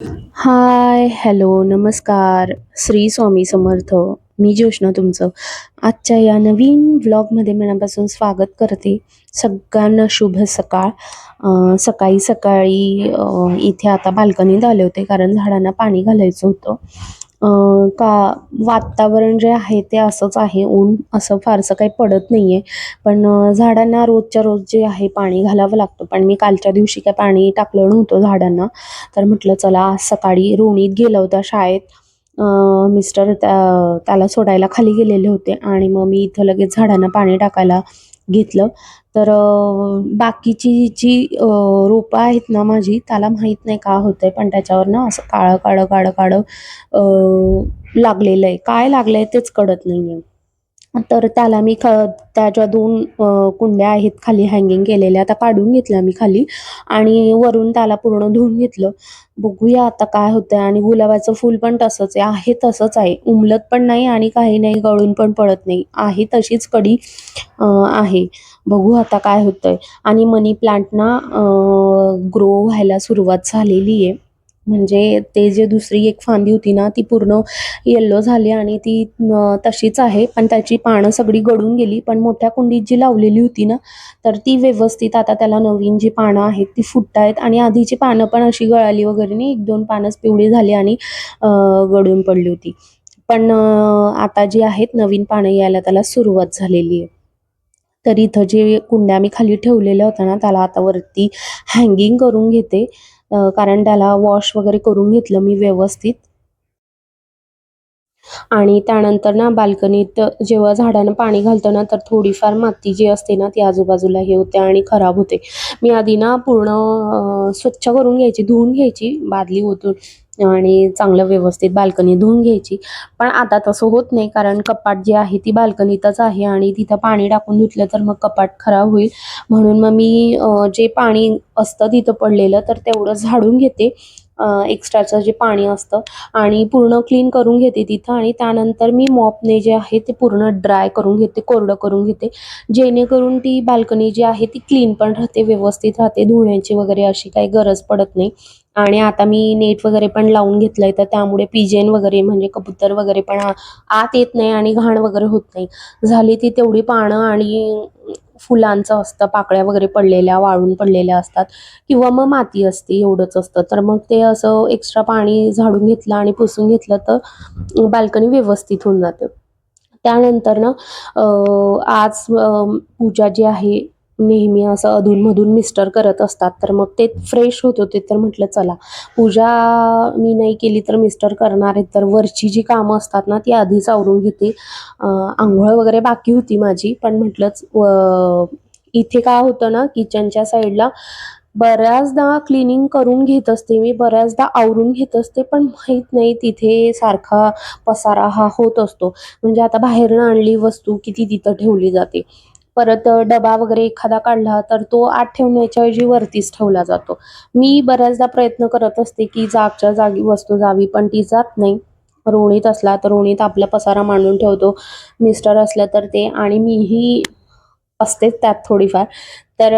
हाय, hello, नमस्कार. श्री स्वामी समर्थ. मी ज्योष्णा तुमचं आजच्या या नवीन व्लॉगमध्ये मनापासून स्वागत करते. सगळ्यांना शुभ सकाळ. सकाळी सकाळी इथे आता बाल्कनीत आले होते कारण झाडांना पाणी घालायचं होतं. का वातावरण जे आहे ते असंच आहे. ऊन असं फारसं काही पडत नाही आहे पण झाडांना रोजच्या रोज जे आहे पाणी घालावं लागतं. पण मी कालच्या दिवशी काय पाणी टाकलं नव्हतं झाडांना. तर म्हटलं चला आज सकाळी रोणीत गेलं होतं शाळेत. मिस्टर त्या त्याला सोडायला खाली गेलेले होते आणि मग मी इथं लगेच झाडांना पाणी टाकायला घेतलं. तर बाकीची जी रोपं आहेत ना माझी त्याला माहीत नाही का होतंय पण त्याच्यावर ना असं काळं, काळं, काळं, काळं लागलेलं आहे. काय लागलं आहे तेच कळत नाही आहे तर त्याला मी ख त्या ज्या दोन कुंड्या आहेत खाली हँगिंग केलेल्या त्या काढून घेतल्या मी खाली आणि वरून त्याला पूर्ण धुवून घेतलं. बघूया आता काय होतंय आणि गुलाबाचं फूल पण तसंच आहे. आहे तसंच आहे. उमलत पण नाही आणि काही नाही, गळून पण पडत नाही. आहे तशीच कडी आहे. बघू आता काय होतंय आणि मनी प्लांट ना ग्रो व्हायला सुरुवात झालेली आहे. म्हणजे ते जे दुसरी एक फांदी होती ना ती पूर्ण येल्लो झाली आणि ती तशीच आहे. पण त्याची पानं सगळी गळून गेली. पण मोठ्या कुंडीत जी लावलेली होती ना, तर ती व्यवस्थित आता त्याला नवीन जी पानं आहेत ती फुटतायत आणि आधीची पानं पण अशी गळाली वगैरे नाही. 1-2 पानंच पिवळी झाली आणि गळून पडली होती. पण आता जी आहेत नवीन पानं यायला त्याला सुरुवात झालेली आहे. तर इथं जे कुंड्या मी खाली ठेवलेल्या होत्या ना, त्याला आता वरती हँगिंग करून घेते. कारण त्याला वॉश वगैरे करून घेतलं मी व्यवस्थित. आणि त्यानंतर ना बाल्कनीत जेव्हा झाडांना पाणी घालतो ना, तर थोडीफार माती जी असते ना, ती आजूबाजूला हे होते आणि खराब होते. मी आधी ना पूर्ण स्वच्छ करून घ्यायची, धुवून घ्यायची बादली ओतून आणि चांगलं व्यवस्थित बाल्कनी धुवून घ्यायची. पण आता तसं होत नाही कारण कपाट जी आहे ती बाल्कनीतच आहे आणि तिथं पाणी टाकून धुतलं तर मग कपाट खराब होईल. म्हणून मग मी जे पाणी असतं तिथं पडलेलं तर तेवढं झाडून घेते. एक्स्ट्राचं जे पाणी असतं आणि पूर्ण क्लीन करून घेते तिथं आणि त्यानंतर मी मॉपने जे आहे ते पूर्ण ड्राय करून घेते, कोरडं करून घेते. जेणेकरून ती बाल्कनी जी आहे ती क्लीन पण राहते, व्यवस्थित राहते. धुण्याची वगैरे अशी काही गरज पडत नाही. आणि आता मी नेट वगैरे पण लावून घेतलंय, तर त्यामुळे पिजेन वगैरे म्हणजे कबूतर वगैरे पण आत येत नाही आणि घाण वगैरे होत नाही. झाली ती तेवढी पानं आणि फुलांचं असतं, पाकळ्या वगैरे पडलेल्या, वाळून पडलेल्या असतात किंवा मग माती असते एवढंच असतं. तर मग ते असं एक्स्ट्रा पाणी झाडून घेतलं आणि पुसून घेतलं तर बाल्कनी व्यवस्थित होऊन जाते. त्यानंतर ना आज पूजा जी आहे नेहमी असं अधूनमधून मिस्टर करत असतात. तर मग ते फ्रेश होत होते, तर म्हटलं चला पूजा मी नाही केली तर मिस्टर करणार आहेत, तर वरची जी कामं असतात ना ती आधीच आवरून घेते. आंघोळ वगैरे बाकी होती माझी, पण म्हटलंच इथे काय होतं ना किचनच्या साईडला बऱ्याचदा क्लिनिंग करून घेत असते मी, बऱ्याचदा आवरून घेत असते, पण माहीत नाही तिथे सारखा पसारा हा होत असतो. म्हणजे आता बाहेरनं आणली वस्तू की ती तिथं ठेवली जाते. परत डबा वगैरे एखादा काढला तर तो आत ठेवण्याच्या ऐवजी वरतीच ठेवला जातो. मी बऱ्याचदा प्रयत्न करत असते की जागच्या जागी वस्तू जावी, पण ती जात नाही. रोणीत असला तर रोणीत आपला पसारा मांडून ठेवतो. मिस्टर असलं तर ते आणि मीही असतेच त्यात थोडीफार. तर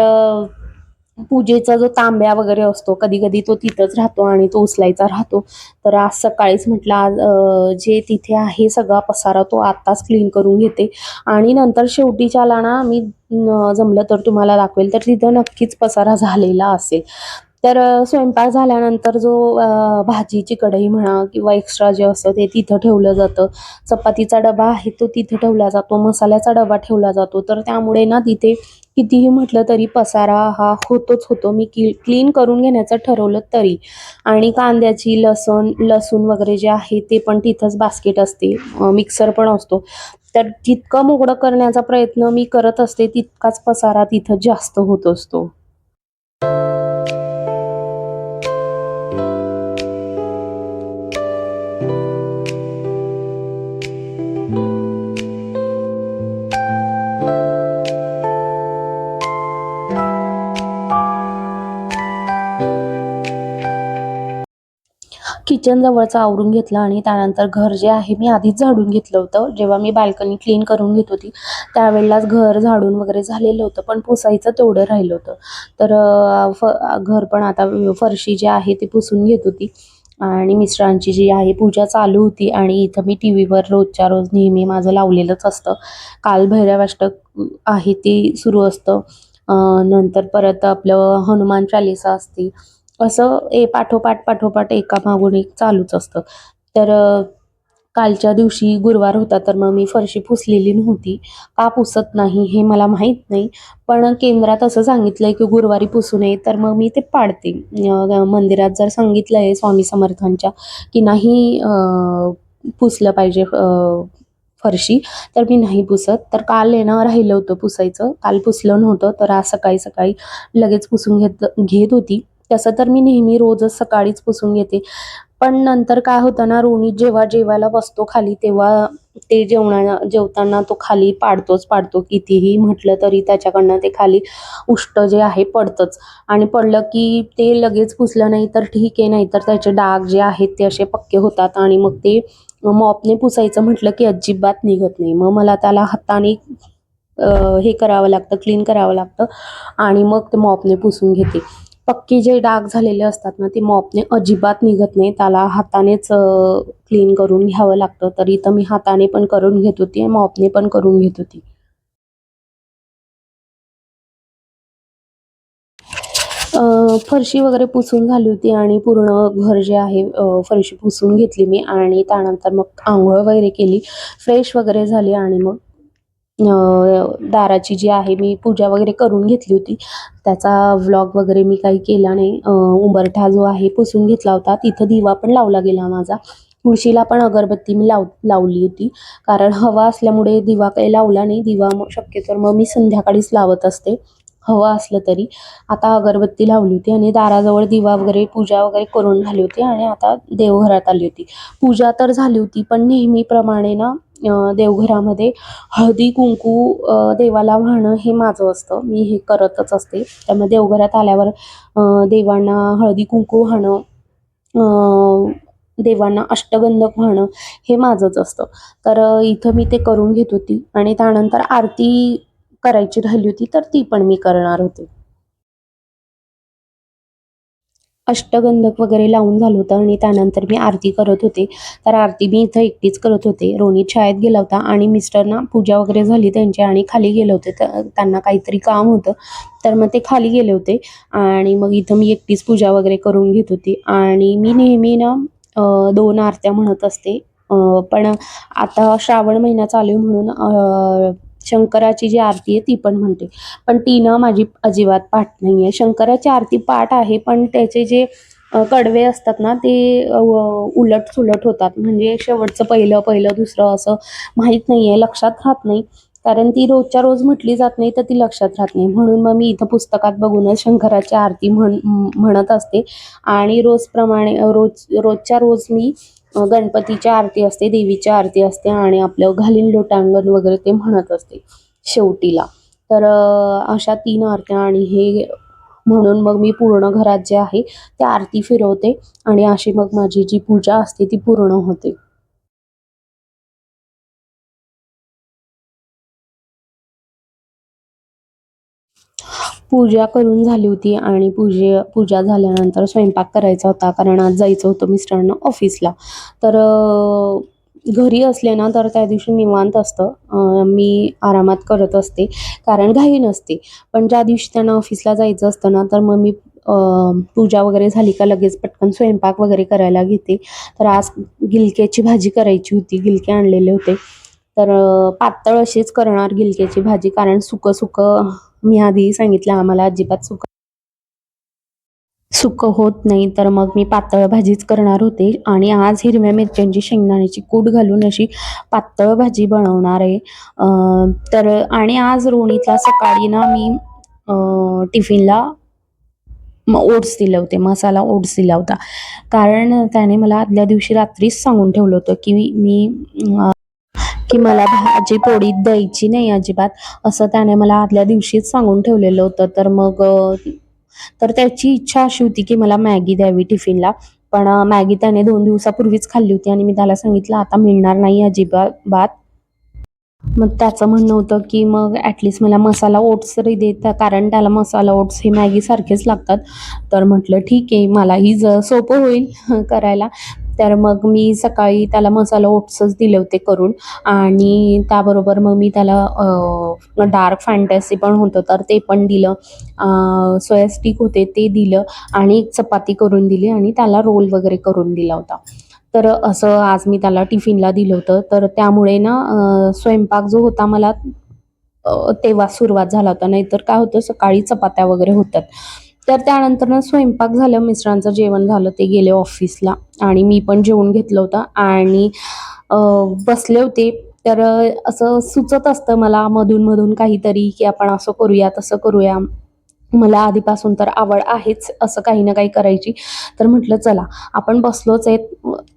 पूजेचा जो तांब्या वगैरे असतो, कधी-कधी तो तिथंच राहतो आणि तो उचलायचा राहतो. तर आज सकाळीच म्हटलं आज जे तिथे आहे सगळा पसारा तो आत्ताच क्लीन करून घेते आणि नंतर शेवटीच्याला ना मी जमलं तर तुम्हाला दाखवेल, तर तिथं नक्कीच पसारा झालेला असेल. तर स्वयंपाक झाल्यानंतर जो भाजीची कढई म्हणा किंवा एक्स्ट्रा जे असतं ते तिथं ठेवलं जातं. चपातीचा डबा आहे तो तिथे ठेवला जातो, मसाल्याचा डबा ठेवला जातो. तर त्यामुळे ना तिथे कितीही म्हटलं तरी पसारा हा होतोच होतो. मी क्लीन करून घेण्याचं ठरवलं तरी. आणि कांद्याची, लसूण लसूण वगैरे जे आहे ते पण तिथंच बास्केट असते. मिक्सर पण असतो. तर जितकं मोकळं करण्याचा प्रयत्न मी करत असते, तितकाच पसारा तिथं जास्त होत असतो. किचन जवळचं आवरून घेतलं आणि त्यानंतर घर जे आहे मी आधीच झाडून घेतलं होतं. जेव्हा मी बाल्कनी क्लीन करून घेत होती, त्यावेळेलाच घर झाडून वगैरे झालेलं होतं, पण पुसायचं तेवढं राहिलं होतं. तर फ घर पण आता फरशी जी आहे ती पुसून घेत होती आणि मिस्टरांची जी आहे पूजा चालू होती आणि इथं मी टी व्हीवर रोजच्या रोज नेहमी माझं लावलेलंच असतं काल भैरवाष्टक आहे ते सुरू असतं नंतर परत आपलं हनुमान चालिसा असते असं ए पाठोपाठ पाठोपाठ एका मागून एक चालूच असतं. तर कालच्या दिवशी गुरुवार होता तर मग मी फरशी पुसलेली नव्हती. का पुसत नाही हे मला माहीत नाही. पण केंद्रात असं सांगितलंय की गुरुवारी पुसू नये तर मग मी ते पाडते. मंदिरात जर सांगितलं आहे स्वामी समर्थांच्या की नाही पुसलं पाहिजे फरशी तर मी नाही पुसत. तर काल येणं राहिलं होतं पुसायचं. काल पुसलं नव्हतं तर आज सकाळी सकाळी लगेच पुसून घेत घेत होती. तसं तर मी नेहमी रोजच सकाळीच पुसून घेते. पण नंतर काय होतं ना रोणी जेव्हा जेवायला बसतो खाली तेव्हा ते जेवणा जेवताना तो खाली पाडतोच पाडतो. कितीही म्हटलं तरी त्याच्याकडनं ते खाली उष्ट जे आहे पडतंच. आणि पडलं की ते लगेच पुसलं नाही तर ठीक आहे नाही तर त्याचे डाग जे आहेत ते असे पक्के होतात आणि मग ते मॉपने पुसायचं म्हटलं की अजिबात निघत नाही. मग मला त्याला हाताने हे करावं लागतं क्लीन करावं लागतं आणि मग ते मॉपने पुसून घेते. पक्की जे डाग झालेले असतात ना ते मॉपने अजिबात निघत नाही त्याला हातानेच क्लीन करून घ्यावं लागतं. तर इथं मी हाताने पण करून घेत होती मॉपने पण करून घेत होती. फरशी वगैरे पुसून झाली होती आणि पूर्ण घर जे आहे फरशी पुसून घेतली मी. आणि त्यानंतर मग आंघोळ वगैरे केली. फ्रेश वगैरे झाली आणि मग दाराची जी आहे मी पूजा वगैरे करून घेतली होती. त्याचा व्लॉग वगैरे मी काही केला नाही. उंबरठा जो आहे पुसून घेतला होता. तिथं दिवा पण लावला गेला माझा. तुळशीला पण अगरबत्ती मी लाव लावली होती. कारण हवा असल्यामुळे दिवा काही लावला नाही. दिवा मग शक्यतो मग मी संध्याकाळीच लावत असते. हवा असलं तरी. आता अगरबत्ती लावली होती आणि दाराजवळ दिवा वगैरे पूजा वगैरे करून झाली होती आणि आता देवघरात आली होती. पूजा तर झाली होती पण नेहमीप्रमाणे ना देवघरामध्ये हळदी कुंकू देवाला वाहणं हे माझं असतं. मी हे करतच असते. त्यामुळे देवघरात आल्यावर देवांना हळदी कुंकू वाहणं देवांना अष्टगंधक वाहणं हे माझंच असतं. तर इथं मी ते करून घेत होती आणि त्यानंतर आरती करायची राहिली होती तर ती पण मी करणार होते. अष्टगंधक वगैरे लावून झालं होतं आणि त्यानंतर मी आरती करत होते. तर आरती मी इथं एकटीच करत होते. रोनित शाळेत गेला होता आणि मिस्टरना पूजा वगैरे झाली त्यांची आणि खाली गेले होते. तर त्यांना काहीतरी काम होतं. तर मग ते खाली गेले होते आणि मग इथं मी एकटीच पूजा वगैरे करून घेत होती. आणि मी नेहमी ना दोन आरत्या म्हणत असते. पण आता श्रावण महिना चालू म्हणून शंकराची जी आरती आहे ती पण म्हणते. पण ती ना माझी अजिबात पाठ नाही आहे शंकराची आरती पाठ आहे पण त्याचे जे कडवे असतात ना ते उलट सुलट होतात. म्हणजे शेवटचं पहिलं पहिलं दुसरं असं माहीत नाही आहे लक्षात राहत नाही. कारण ती रोजच्या रोज म्हटली जात नाही तर ती लक्षात राहत नाही. म्हणून मग मी इथं पुस्तकात बघूनच शंकराची आरती म्हण म्हणत असते. आणि रोजप्रमाणे रोज रोजच्या रोज मी गणपतीच्या गणपतीची आरती असते देवीची आरती असते आणि आपलं घालीन लोटांगण वगैरे ते म्हणत असते शेवटीला. तर अशा तीन आरत्या आणि हे म्हणून मग मी पूर्ण घरात जे आहे ते आरती फिरवते आणि अशी मग माझी जी पूजा असते ती पूर्ण होते. पूजा करून झाली होती आणि पूजे पूजा झाल्यानंतर स्वयंपाक करायचा होता. कारण आज जायचं होतं मिस्टरांना ऑफिसला तर घरी असले ना तर त्या दिवशी निवांत असतं. मी आरामात करत असते. कारण घाई नसते. पण ज्या दिवशी त्यांना ऑफिसला जायचं असतं ना तर मग मी पूजा वगैरे झाली का लगेच पटकन स्वयंपाक वगैरे करायला घेते. तर आज गिलक्याची भाजी करायची होती. गिलके आणलेले होते. तर पातळ अशीच करणार गिलक्याची भाजी. कारण सुकं सुकं मी आधी सांगितलं आम्हाला अजिबात सुकं सुकं होत नाही. तर मग मी पातळ भाजीच करणार होते. आणि आज हिरव्या मिरच्यांची शेंगदाण्याची कूट घालून अशी पातळ भाजी बनवणार आहे. तर आणि आज रोणीतला सकाळी ना मी टिफिनला ओट्स दिले होते. मसाला ओट्स दिला होता. कारण त्याने मला आदल्या दिवशी रात्रीच सांगून ठेवलं होतं की मी की मला भाजी पोळी द्यायची नाही अजिबात. असं त्याने मला आदल्या दिवशीच सांगून ठेवलेलं होतं. तर मग तर त्याची इच्छा अशी होती की मला मॅगी द्यावी टिफिनला. पण मॅगी त्याने दोन दिवसापूर्वीच खाल्ली होती आणि मी त्याला सांगितलं आता मिळणार नाही अजिबात. मग त्याचं म्हणणं होतं की मग ॲटलिस्ट मला मसाला ओट्स तरी देत कारण त्याला मसाला ओट्स हे मॅगीसारखेच लागतात. तर म्हटलं ठीक आहे मलाही ज सोपं होईल करायला. तर मग मी सकाळी त्याला मसाला ओट्सच दिले होते करून. आणि त्याबरोबर मग मी त्याला डार्क फॅन्टॅसी पण होतं तर ते पण दिलं. सोया स्टिक होते ते दिलं आणि एक चपाती करून दिली आणि त्याला रोल वगैरे करून दिला होता. तर असं आज मी त्याला टिफिनला दिलं होतं. तर त्यामुळे ना स्वयंपाक जो होता मला तेव्हा सुरुवात झाला होता. नाहीतर काय होतं सकाळी चपात्या वगैरे होतात तर त्यानंतर ना स्वयंपाक झालं मिस्टरांचं जेवण झालं ते गेले ऑफिसला. आणि मी पण जेवण घेतलं होतं. आणि बसले होते. तर असं सुचत असतं मला मधून मधून काहीतरी की आपण असं करूया तसं करूया. मला आधीपासून तर आवड आहेच असं काही ना काही करायची. तर म्हटलं चला आपण बसलोच आहेत.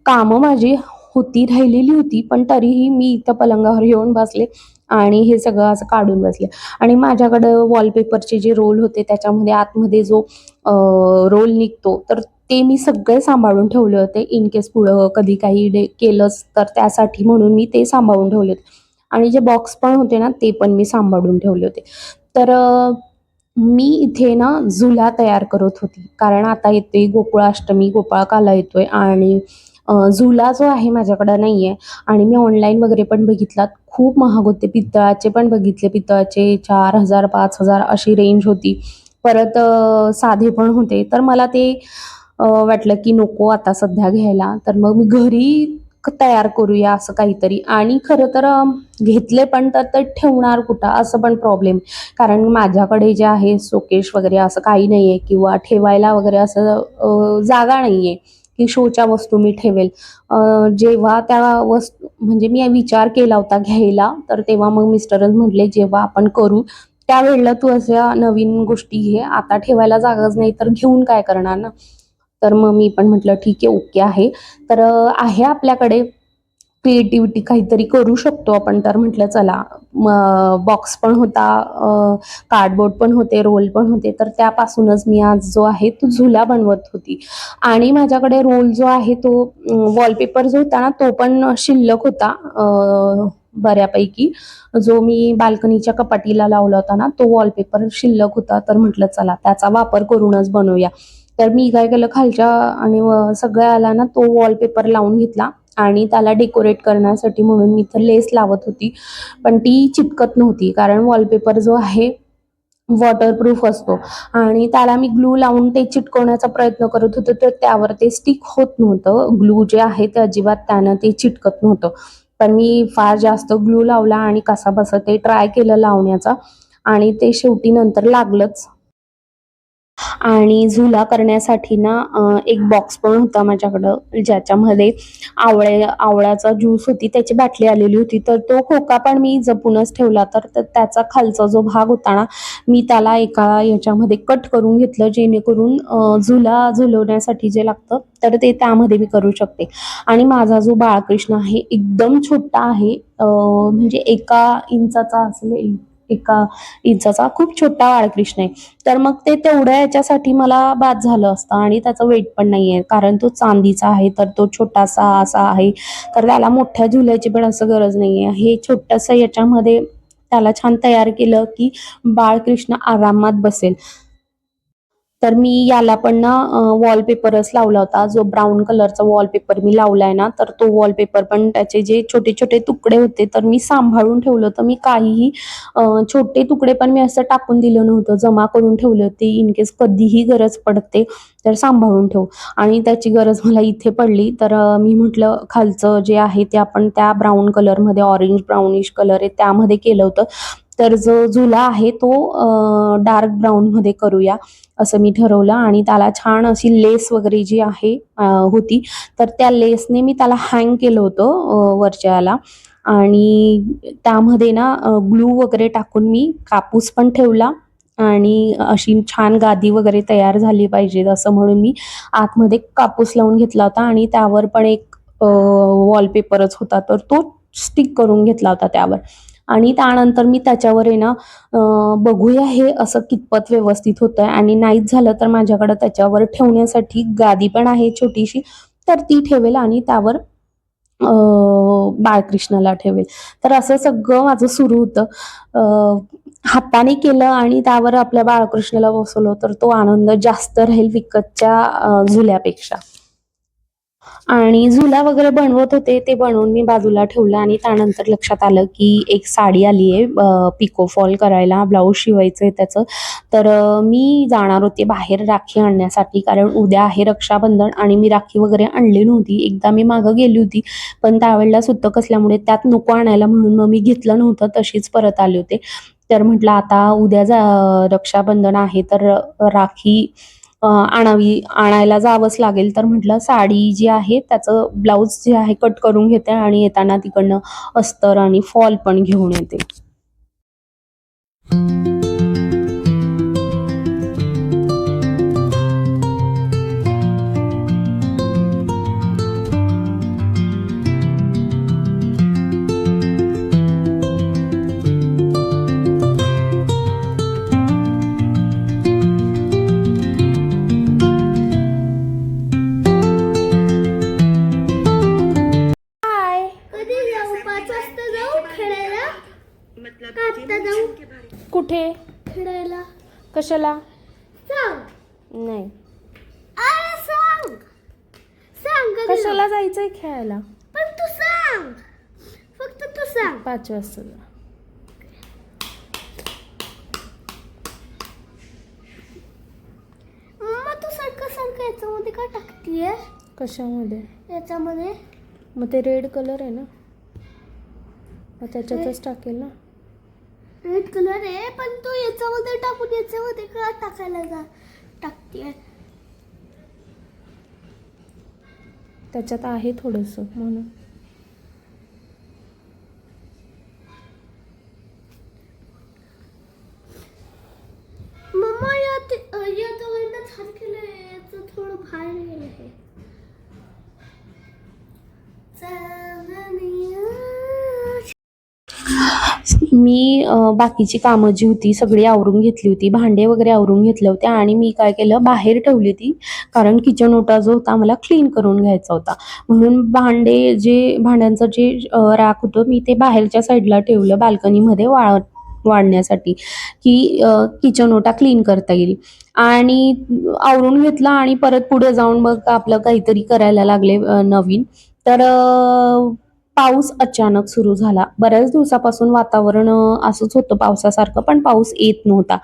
कामं माझी होती राहिलेली होती पण तरीही मी इथं पलंगावर येऊन बसले. आणि हे सगळं असं काढून बसले. आणि माझ्याकडं वॉलपेपरचे जे रोल होते त्याच्यामध्ये आतमध्ये जो रोल निघतो तर ते मी सगळे सांभाळून ठेवले होते. इन केस पुढं कधी काही डे केलंच तर त्यासाठी म्हणून मी ते सांभाळून ठेवले होते. आणि जे बॉक्स पण होते ना ते पण मी सांभाळून ठेवले होते. तर मी इथे ना झुला तयार करत होती. कारण आता येते गोकुळाष्टमी गोपाळकाला येतोय आणि झुला जो आहे माझ्याकडं नाही आहे आणि मी ऑनलाईन वगैरे पण बघितलात. खूप महाग होते पितळाचे पण बघितले. पितळाचे चार हजार पाच हजार अशी रेंज होती. परत साधे पण होते. तर मला ते वाटलं की नको आता सध्या घ्यायला. तर मग मी घरी तयार करूया असं काहीतरी. आणि खरं तर घेतले पण तर ते ठेवणार कुठं? असं पण प्रॉब्लेम कारण माझ्याकडे जे आहे शोकेश वगैरे असं काही नाही आहे किंवा ठेवायला वगैरे असं जागा नाही आहे की शोच्या वस्तू मी ठेवेल. जेव्हा त्या वस्तू म्हणजे मी विचार केला होता घ्यायला तर तेव्हा मग मिस्टरच म्हटले जेव्हा आपण करू त्यावेळेला तू अशा नवीन गोष्टी घे. आता ठेवायला जागाच नाही तर घेऊन काय करणार ना? तर मग मी पण म्हटलं ठीक आहे ओके आहे. तर आहे आपल्याकडे क्रिएटिव्हिटी काहीतरी करू शकतो आपण तर म्हटलं चला. बॉक्स पण होता कार्डबोर्ड पण होते रोल पण होते. तर त्यापासूनच मी आज जो आहे तो झुला बनवत होती. आणि माझ्याकडे रोल जो आहे तो वॉलपेपर जो होता ना तो पण शिल्लक होता बऱ्यापैकी. जो मी बाल्कनीच्या कपाटीला लावला होता ना तो वॉलपेपर शिल्लक होता. तर म्हटलं चला त्याचा वापर करूनच बनवूया. तर मी काय केलं खालच्या आणि व- सगळ्या आला ना तो वॉलपेपर लावून घेतला. आणि त्याला डेकोरेट करण्यासाठी म्हणून मी इथं लेस लावत होती. पण ती चिटकत नव्हती कारण वॉलपेपर जो आहे वॉटरप्रूफ असतो. आणि त्याला मी ग्लू लावून ते चिटकवण्याचा प्रयत्न करत होते तर त्यावर ते स्टिक होत नव्हतं. ग्लू जे आहे ते अजिबात त्यानं ते चिटकत नव्हतं. पण मी फार जास्त ग्लू लावला आणि कसा बसा ते ट्राय केलं लावण्याचा. आणि ते शेवटी नंतर लागलंच. आणि झुला करण्यासाठी ना एक बॉक्स पण होता माझ्याकडं ज्याच्यामध्ये आवळे आवळ्याचा ज्यूस होती त्याची बाटली आलेली होती. तर तो खोका पण मी जपूनच ठेवला. तर त- त्याचा खालचा जो भाग होता ना मी त्याला एका याच्यामध्ये कट करून घेतलं जेणेकरून झुला झुलवण्यासाठी जे लागतं तर ते त्यामध्ये मी करू शकते. आणि माझा जो बाळकृष्ण आहे एकदम छोटा आहे म्हणजे एका इंचाचा असेल एका इंचाचा खूप छोटा बाळकृष्ण आहे. तर मग ते तेवढ्या याच्यासाठी मला बाद झालं असतं आणि त्याचं वेट पण नाही आहे कारण तो चांदीचा आहे तर तो छोटासा असा आहे. तर त्याला मोठ्या झुल्याची पण असं गरज नाही आहे हे छोटंसं याच्यामध्ये त्याला छान तयार केलं की बाळकृष्ण आरामात बसेल. तर मी याला पण ना वॉलपेपरच लावला होता. जो ब्राऊन कलरचा वॉलपेपर मी लावलाय ना तर तो वॉलपेपर पण त्याचे जे छोटे छोटे तुकडे होते तर मी सांभाळून ठेवलं होतं. मी काहीही छोटे तुकडे पण मी असं टाकून दिलं नव्हतं. जमा करून ठेवले होते. इनकेस कधीही गरज पडते तर सांभाळून ठेव. आणि त्याची गरज मला इथे पडली. तर मी म्हटलं खालचं जे आहे ते आपण त्या ब्राऊन कलरमध्ये ऑरेंज ब्राउनिश कलर आहे त्यामध्ये केलं होतं. तर जो झुला आहे तो डार्क ब्राऊनमध्ये करूया असं मी ठरवलं आणि त्याला छान अशी लेस वगैरे जी आहे होती तर त्या लेसने मी त्याला हँग केलं होतं वरच्याला. वरच्या याला आणि त्यामध्ये ना ग्लू वगैरे टाकून मी कापूस पण ठेवला आणि अशी छान गादी वगैरे तयार झाली पाहिजे असं म्हणून मी आतमध्ये कापूस लावून घेतला होता आणि त्यावर पण एक वॉलपेपरच होता तर तो स्टिक करून घेतला होता त्यावर. आणि त्यानंतर मी त्याच्यावर आहे ना बघूया हे असं कितपत व्यवस्थित होतं आहे आणि नाहीच झालं तर माझ्याकडं त्याच्यावर ठेवण्यासाठी गादी पण आहे छोटीशी तर ती ठेवेल आणि त्यावर बाळकृष्णाला ठेवेल. तर असं सगळं माझं सुरू होतं. हाताने केलं आणि त्यावर आपल्या बाळकृष्णाला बसवलं तर तो आनंद जास्त राहील विकतच्या झुल्यापेक्षा. आणि झुला वगैरे बनवत होते ते बनवून मी बाजूला ठेवलं आणि त्यानंतर लक्षात आलं की एक साडी आली आहे पिको फॉल करायला ब्लाऊज शिवायचं आहे त्याचं. तर मी जाणार होते बाहेर राखी आणण्यासाठी कारण उद्या आहे रक्षाबंधन आणि मी राखी वगैरे आणली नव्हती. एकदा मी मागं गेली होती पण त्यावेळेला सुतक असल्यामुळे त्यात नको आणायला म्हणून मग मी घेतलं नव्हतं तशीच परत आले होते. तर म्हटलं आता उद्या जा रक्षाबंधन आहे तर राखी आणावी आणायला जावंच लागेल. तर म्हटलं साडी जी आहे त्याचं ब्लाऊज जे आहे कट करून घेते आणि येताना तिकडनं अस्तर आणि फॉल पण घेऊन येते. कशाला? सांग. नाही. अरे सांग. सांग? कशाला जायचंय खेळायला? पण तू सांग. फक्त तू सांग. पाच वाजता मम्मा तू सारखं सारखं याच्यामध्ये का टाकतीये? कशामध्ये? याच्यामध्ये? मग ते रेड कलर आहे ना. मग त्याच्यातच टाकेल ना. रेड कलर आहे पण तू याच्यामध्ये टाकून याच्यामध्ये का टाकायला जा? टाकतीये. त्याच्यात आहे थोडंसं म्हणून. मम्मा या या दोघांना छान केलं आहे याचं थोडं बाहेर गेलं आहे चांदणीया मी बाकीची कामं जी होती सगळी आवरून घेतली होती. भांडे वगैरे आवरून घेतले होते आणि मी काय केलं बाहेर ठेवली होती. कारण किचन ओटा जो होता मला क्लीन करून घ्यायचा होता. म्हणून भांडे जे भांड्यांचं जे रॅक होतं मी ते बाहेरच्या साईडला ठेवलं बाल्कनीमध्ये वाळ वाढण्यासाठी की किचन ओटा क्लीन करता येईल. आणि आवरून घेतलं आणि परत पुढे जाऊन मग आपलं काहीतरी करायला लागले नवीन. तर पाऊस अचानक सुरू झाला. बऱ्याच दिवसापासून वातावरण असंच होतं पावसासारखं पण पाऊस येत नव्हता.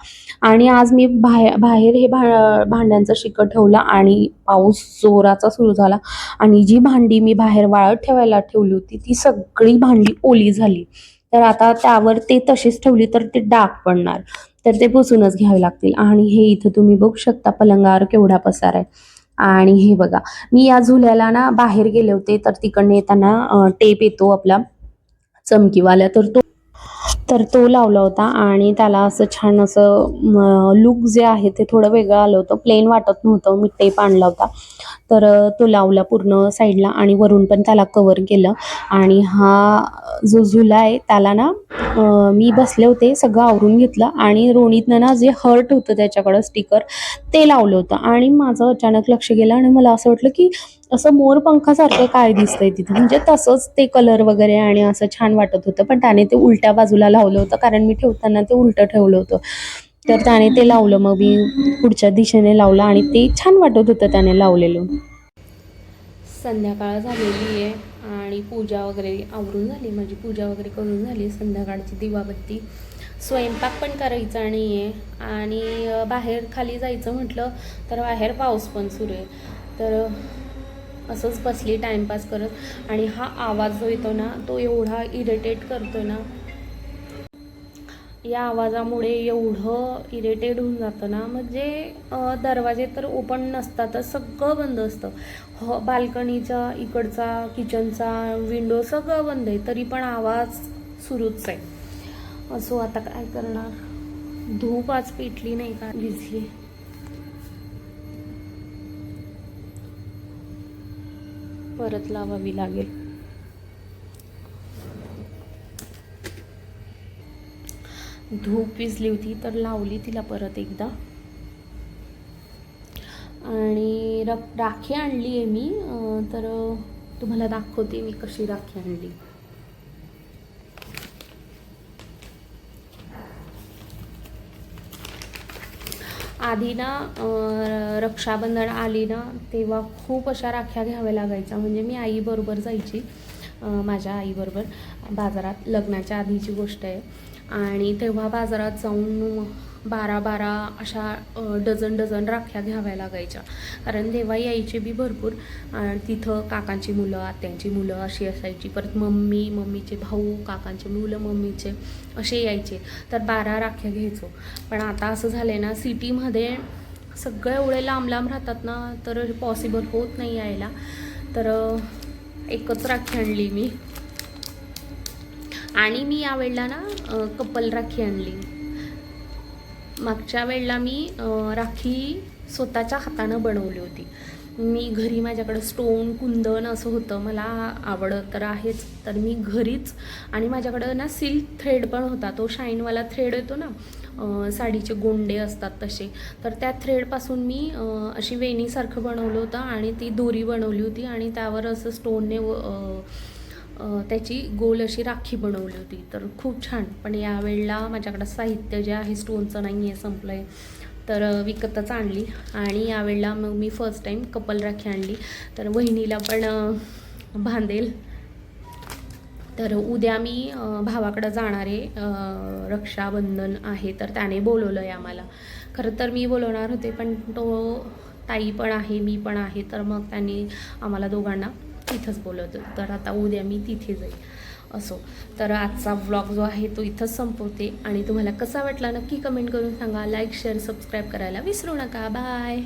आणि आज मी बाहेर बाहेर हे भा भांड्यांचं शिकं ठेवलं आणि पाऊस जोराचा सुरू झाला. आणि जी भांडी मी बाहेर वाळत ठेवायला ठेवली होती ती सगळी भांडी ओली झाली. तर आता त्यावर ते तशीच ठेवली तर ते डाग पडणार. तर ते पुसूनच घ्यावे लागतील. आणि हे इथं तुम्ही बघू शकता पलंगावर केवढा पसार आहे. आणि हे बघा मी या झुल्याला ना बाहेर गेले होते तर तिकडनं येताना टेप येतो आपला चमकीवाला. तर तो तर तो लावला होता आणि त्याला असं छान असं लुक जे आहे ते थोडं वेगळं आलं होतं. प्लेन वाटत नव्हतं मी टेप आणला होता. तर तो लावला पूर्ण साईडला आणि वरून पण त्याला कवर केलं. आणि हा जो झुला आहे त्याला ना मी बसले होते सगळं आवरून घेतलं आणि रोणीतनं ना जे हर्ट होतं त्याच्याकडं स्टिकर ते लावलं होतं. आणि माझं अचानक लक्ष गेलं आणि मला असं वाटलं की असं मोरपंखासारखं काय दिसतंय तिथं? म्हणजे तसंच ते कलर वगैरे आणि असं छान वाटत होतं पण त्याने ते उलट्या बाजूला लावलं होतं कारण मी ठेवताना ते उलटं ठेवलं होतं. तर त्याने ते लावलं. मग मी पुढच्या दिशेने लावलं आणि ते छान वाटत होतं त्याने लावलेलं. संध्याकाळ झालेली आहे आणि पूजा वगैरे आवरून झाली. माझी पूजा वगैरे करून झाली. संध्याकाळची दिवाबत्ती. स्वयंपाक पण करायचा नाही आहे. आणि बाहेर खाली जायचं म्हटलं तर बाहेर पाऊस पण सुरू आहे. तर असंच बसली टाईमपास करत. आणि हा आवाज जो येतो ना तो एवढा इरिटेट करतो ना या आवाजामुळे एवढं इरिटेट होऊन जातं ना. म्हणजे दरवाजे तर ओपन नसतातच सगळं बंद असतं. ह बाल्कनीचा इकडचा किचनचा विंडो सगळं बंद आहे तरी पण आवाज सुरूच आहे. असो आता काय करणार? धूप आज पेटली नाही का? भिजली. परत लावावी लागेल. धूप विजली होती तर लावली तिला परत एकदा. आणि र राखी आणली आहे मी. तर तुम्हाला दाखवते मी कशी राखी आणली. आधी ना रक्षाबंधन आली ना तेव्हा खूप अशा राख्या घ्याव्या लागायच्या. म्हणजे मी आईबरोबर जायची माझ्या आईबरोबर. बाजारात लग्नाच्या आधीची गोष्ट आहे. आणि तेव्हा बाजारात जाऊन बारा बारा अशा डझन डझन राख्या घ्याव्या लागायच्या. कारण तेव्हा यायचे बी भरपूर. आणि तिथं काकांची मुलं आत्यांची मुलं अशी असायची. परत मम्मी मम्मीचे भाऊ काकांचे मुलं मम्मीचे असे यायचे. तर बारा राख्या घ्यायचो. पण आता असं झालं आहे ना सिटीमध्ये सगळे एवढे लांब लांब राहतात ना तर पॉसिबल होत नाही यायला. तर एकच राखी आणली मी. आणि मी यावेळेला ना कपल राखी आणली. मागच्या वेळेला मी राखी स्वतःच्या हातानं बनवली होती. मी घरी माझ्याकडं स्टोन कुंदन असं होतं मला आवड तर आहेच. तर मी घरीच आणि माझ्याकडं ना सिल्क थ्रेड पण होता. तो शाईनवाला थ्रेड येतो ना साडीचे गोंडे असतात तसे. तर त्या थ्रेडपासून मी अशी वेणीसारखं बनवलं होतं आणि ती दोरी बनवली होती आणि त्यावर असं स्टोनने व- त्याची गोल अशी राखी बनवली होती. तर खूप छान. पण यावेळेला माझ्याकडं साहित्य जे आहे स्टोनचं नाही आहे संपलं आहे तर विकतच आणली. आणि यावेळेला मग मी फर्स्ट टाईम कपल राखी आणली. तर वहिनीला पण बांधेल. तर उद्या मी भावाकडं जाणारे रक्षाबंधन आहे. तर त्याने बोलवलं आहे आम्हाला. खरं तर मी बोलवणार होते पण तो ताई पण आहे मी पण आहे. तर मग त्यांनी आम्हाला दोघांना तिथंच बोलवतो तर आता उद्या मी तिथे जाईल असो. तर आजचा व्लॉग जो आहे तो इथंच संपवते. आणि तुम्हाला कसा वाटला नक्की कमेंट करून सांगा. लाईक शेअर सबस्क्राईब करायला विसरू नका. बाय